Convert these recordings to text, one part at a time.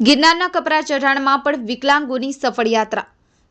ગિરનારના કપરા ચઢાણમાં પણ વિકલાંગોની સફળ યાત્રા.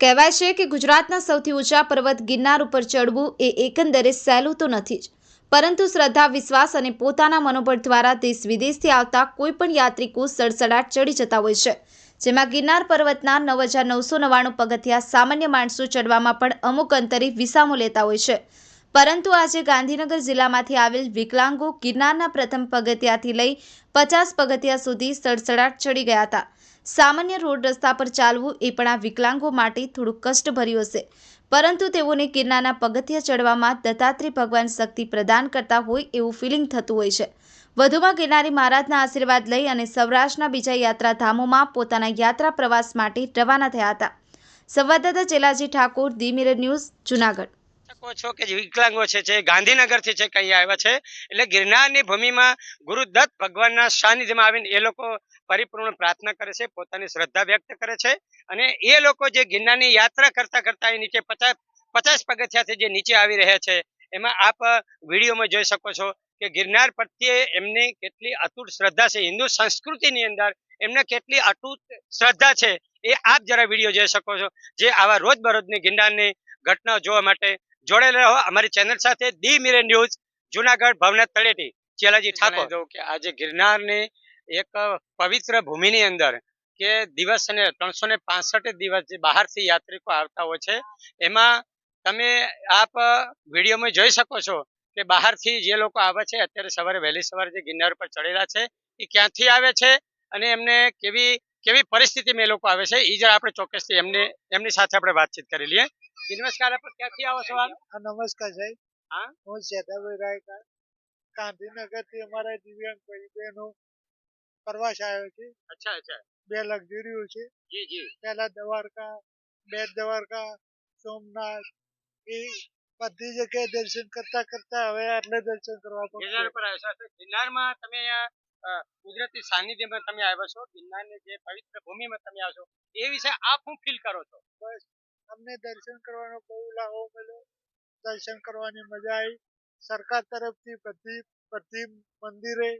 કહેવાય છે કે ગુજરાતના સૌથી ઊંચા પર્વત ગિરનાર ઉપર ચડવું એ એકંદરે સહેલું તો નથી જ, પરંતુ શ્રદ્ધા, વિશ્વાસ અને પોતાના મનોબળ દ્વારા દેશ વિદેશથી આવતા કોઈ પણ યાત્રિકો સડસડાટ ચડી જતા હોય છે. જેમાં ગિરનાર પર્વતના નવ હજાર નવસો નવ્વાણું પગથિયા સામાન્ય માણસો ચડવામાં પણ અમુક અંતરે વિસામો લેતા હોય છે. પરંતુ આજે ગાંધીનગર જિલ્લામાંથી આવેલ વિકલાંગો ગિરનારના પ્રથમ પગથિયાથી લઈ પચાસ પગથિયા સુધી સડસડાટ ચડી ગયા હતા. સામાન્ય રોડ રસ્તા પર ચાલવું એ પણ આ વિકલાંગો માટે થોડું કષ્ટભર્યું હશે. પરંતુ તેઓને ગિરનારના પગથિયા ચડવામાં દત્તાત્રેય ભગવાન શક્તિ પ્રદાન કરતા હોય એવું ફિલિંગ થતું હોય છે. વધુમાં ગિરનારી મહારાજના આશીર્વાદ લઈ અને સૌરાષ્ટ્રના બીજા યાત્રાધામોમાં પોતાના યાત્રા પ્રવાસ માટે રવાના થયા હતા. સંવાદદાતા Chelaji Thakor the Mirror News, Junagadh. શકો છો કે જે વિકલાંગો છે, જે ગાંધીનગરથી છે કઈ આવ્યા છે, એટલે ગિરનારની ભૂમિમાં ગુરુદત્ત ભગવાનના સાનિધ્યમાં આવીને એ લોકો પરિપૂર્ણ પ્રાર્થના કરે છે, પોતાની શ્રદ્ધા વ્યક્ત કરે છે અને એ લોકો જે ગિરનારની યાત્રા કરતા કરતા એ નીચે પચાસ પચાસ પગથિયાથી જે નીચે આવી રહ્યા છે, એમાં આપ વિડીયોમાં જોઈ શકો છો કે ગિરનાર પ્રત્યે એમની કેટલી અતૂટ શ્રદ્ધા છે, હિન્દુ સંસ્કૃતિની અંદર એમને કેટલી અતૂટ શ્રદ્ધા છે, એ આપ જરા વીડિયો જોઈ શકો છો, જે આવા રોજબરોજની ગિરનારની ઘટનાઓ જોવા માટે જોડેલા રહો અમારી ચેનલ સાથે the Mirror News Junagadh Bhavnath તળેટી. ચેલાજી ઠાકોર. કે આજે ગિરનારની એક પવિત્ર ભૂમિની અંદર કે દિવસ અને ત્રણસો ને પાસઠ દિવસ જે બહારથી યાત્રિકો આવતા હોય છે એમાં તમે આપ વિડીયોમાં જોઈ શકો છો કે બહારથી જે લોકો આવે છે અત્યારે સવારે વહેલી સવારે જે ગિરનાર પર ચડેલા છે એ ક્યાંથી આવે છે અને એમને કેવી કેવી પરિસ્થિતિમાં એ લોકો આવે છે એ જરા આપણે ચોક્કસથી એમને એમની સાથે આપણે વાતચીત કરી લઈએ. નમસ્કાર આપ ક્યાંથી આવો છો નમસ્કાર સાહેબ. હા? હું શેતાભાઈ રાયકા ગાંધીનગરથી અમારા દિવ્યાંગ ભાઈ બહેનો પ્રવાસ આવ્યો છે. અચ્છા અચ્છા. બે લક્ઝરીઓ છે. જી જી. પહેલા દ્વારકા બે દ્વારકા સોમનાથ એ બધી જગ્યાએ દર્શન કરતા કરતા હવે આટલે દર્શન કરવા ગિરનાર પર આવ્યા છો. ગિરનારમાં તમે અહીંયા કુદરતી સાનિધ્યમાં તમે આવ્યા છો ગિરનારની જે પવિત્ર ભૂમિમાં તમે આવ્યો છો એ વિશે આપ હું ફીલ કરો છો? અમને દર્શન કરવાનો બહુ લાહો મળ્યો. દર્શન કરવાની મજા આવી સરકાર તરફથી બધી બધી મંદિરે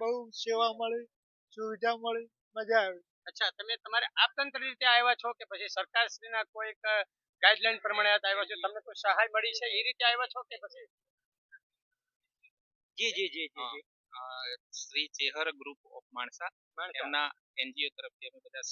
બહુ સેવા મળી સુવિધા મળી મજા આવી. અચ્છા તમે તમારે આપતંત્ર રીતે આવ્યા છો કે પછી સરકારશ્રીના કોઈક ગાઈડલાઈન પ્રમાણે આવ્યા છો? તમને કોઈ સહાય મળી છે એ રીતે આવ્યા છો કે પછી? જી જી જી જી. Shri Chehar group of Mansa. એમના એનજીઓ તરફથી અમે બધા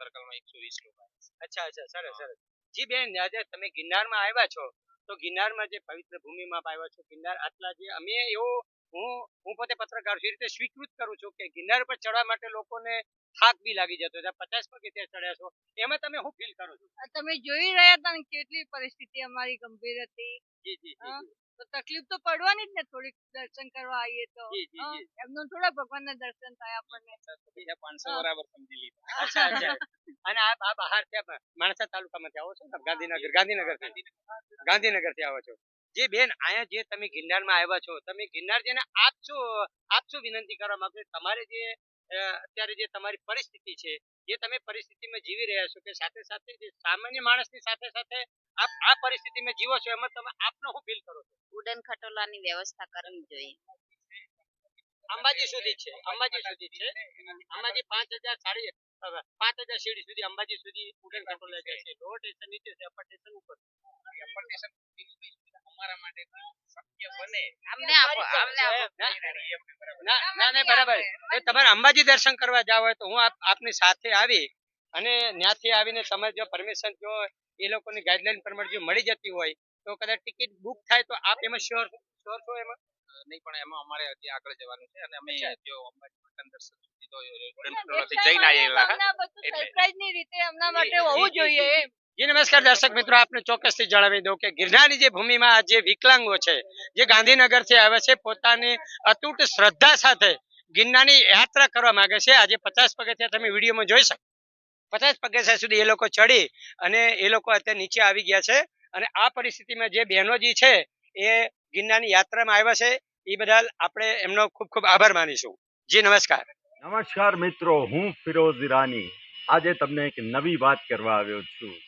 સર્કલમાં એકસો વીસ લોકો અચ્છા અચ્છા સરસ સરસ. જી બેન આજે તમે ગિરનારમાં આવ્યા છો તો ગિરનારમાં જે પવિત્ર ભૂમિમાં આવ્યા છો ગિરનાર આટલા જે અમે એવો હું હું પોતે પત્રકાર છું એ રીતે સ્વીકૃત કરું છું કે ગિરનાર પર ચડવા માટે લોકોને થાક બી લાગી જતો છે પચાસ પગથિયા ચડ્યા છો એમાં તમે શું ફીલ કરો છો? તમે જોઈ રહ્યા હતા કેટલી પરિસ્થિતિ અમારી ગંભીર હતી. જી જી જી હા. તો તકલીફ તો પડવાની જ ને થોડીક દર્શન કરવા આવીએ તો. એમનું થોડા ભગવાનના દર્શન થાય આપણને. બીજા પાંચસો બરાબર સમજી લીધા. અચ્છા અચ્છા. અને આ આ બહાર ત્યાં માણસા તાલુકામાંથી આવો છો ને? ગાંધીનગર ગાંધીનગર ગાંધીનગરથી આવો છો. જે બેન અહીંયા જે તમે ગિરનારમાં આવ્યા છો તમે ગિરનાર જેને આપ આપશો આપ શું વિનંતી કરવા માંગો તમારે જે અત્યારે જે તમારી પરિસ્થિતિ છે જે તમે પરિસ્થિતિમાં જીવી રહ્યા છો કે સાથે સાથે જે સામાન્ય માણસની સાથે સાથે આપ આ પરિસ્થિતિમાં જીવો છો એમાં તમે આપનો શું ફીલ કરો છો? ઉડન ખટોલાની વ્યવસ્થા કરવી જોઈએ. અંબાજી સુધી છે અંબાજી સુધી છે. અંબાજી પાંચ હજાર સાડી પાંચ હજાર સીડી સુધી અંબાજી સુધી ઉડન ખટોલા જાય છે. લો સ્ટેશન નીચે છે અપર સ્ટેશન ઉપર. Application અમારા માટે શક્ય બને. અમને આપો અમને આપો ના ના ના બરાબર. એ તમારે અંબાજી દર્શન કરવા જાવ હોય તો હું આપની સાથે આવી અને ત્યાંથી આવીને તમે જો પરમિશન જો એ લોકોની ગાઈડલાઈન પ્રમાણે જો મળી જતી હોય તો કદાચ ટિકિટ બુક થાય તો આપ એમાં શ્યોર શ્યોર છો એમાં? નહીં પણ એમાં અમારે હજી આગળ જવાનું છે અને અમે જો અંબાજી મકાન દર્શન સુધી તો જઈને આવેલા surprise ની રીતે એમના માટે હોવું જોઈએ એમ. નમસ્કાર દર્શક મિત્રો, આપને ચોક્કસથી જણાવી દઉં કે ગિરનારની જે ભૂમિમાં આ વિકલાંગો છે, જે ગાંધીનગરથી આવે છે, પોતાની અતૂટ શ્રદ્ધા સાથે ગિરનારની યાત્રા કરવા માંગે છે. આજે પચાસ પગથિયા તમે વિડીયોમાં જોઈ શકો. પચાસ પગથિયા સુધી એ લોકો ચડી અને એ લોકો અત્યારે નીચે આવી ગયા છે અને આ પરિસ્થિતિમાં જે બહેનોજી છે, એ ગિરનારની યાત્રામાં આવ્યા છે. એ બદલ આપણે એમનો ખૂબ ખૂબ આભાર માનીશું. જી, નમસ્કાર. નમસ્કાર મિત્રો, હું ફિરોઝ ઈરાની. આજે તમને એક નવી વાત કરવા આવ્યો છું.